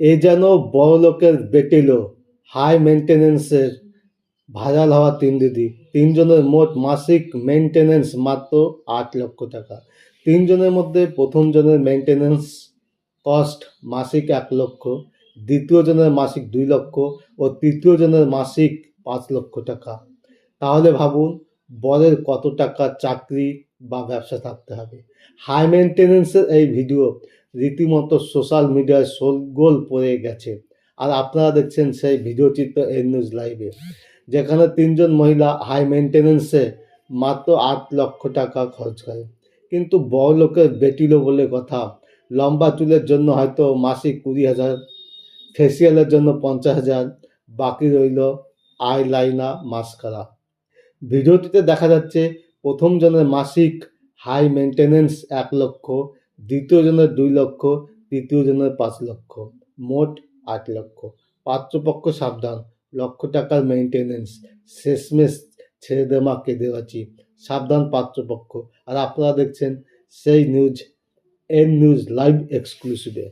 এ যেন বড়লোকের বেটেলো high মেনটেন্যান্সের viral হওয়া তিন দিদি। তিনজনের মোট মাসিক মেনটেনেন্স মাত্র আট লক্ষ টাকা। তিনজনের মধ্যে প্রথম জনের মেনটেন্যান্স কস্ট মাসিক এক লক্ষ দ্বিতীয় জনের মাসিক দুই লক্ষ ও তৃতীয় জনের মাসিক পাঁচ লক্ষ টাকা। তাহলে ভাবুন, বরের কত টাকা চাকরি বা ব্যবসা থাকতে হবে। হাই মেনটেন্যান্সের এই ভিডিও রীতিমতো সোশ্যাল মিডিয়ায় শোরগোল পড়ে গেছে। আর আপনারা দেখছেন সেই ভিডিও চিত্র এর নিউজ লাইভে যেখানে তিনজন মহিলা হাই মেনটেন্যান্সে মাত্র আট লক্ষ টাকা খরচ করে। কিন্তু বড় লোকের বেটিলো বলে কথা, লম্বা চুলের জন্য হয়তো মাসিক কুড়ি হাজার ফেসিয়ালের জন্য পঞ্চাশ হাজার, বাকি রইল আই লাইনা মাস্কারা ভিডিওটিতে দেখা যাচ্ছে, প্রথম জনের মাসিক হাই মেনটেন্যান্স এক লক্ষ দ্বিতীয় জনের দুই লক্ষ, তৃতীয় জনের পাঁচ লক্ষ, মোট আট লক্ষ। পাত্রপক্ষ সাবধান, লক্ষ টাকার মেনটেন্যান্স শেষমেশ ছেড়ে দেওয়া কেঁদে আছি সাবধান পাত্রপক্ষ। আর আপনারা দেখছেন সেই নিউজ এন নিউজ লাইভ এক্সক্লুসিভে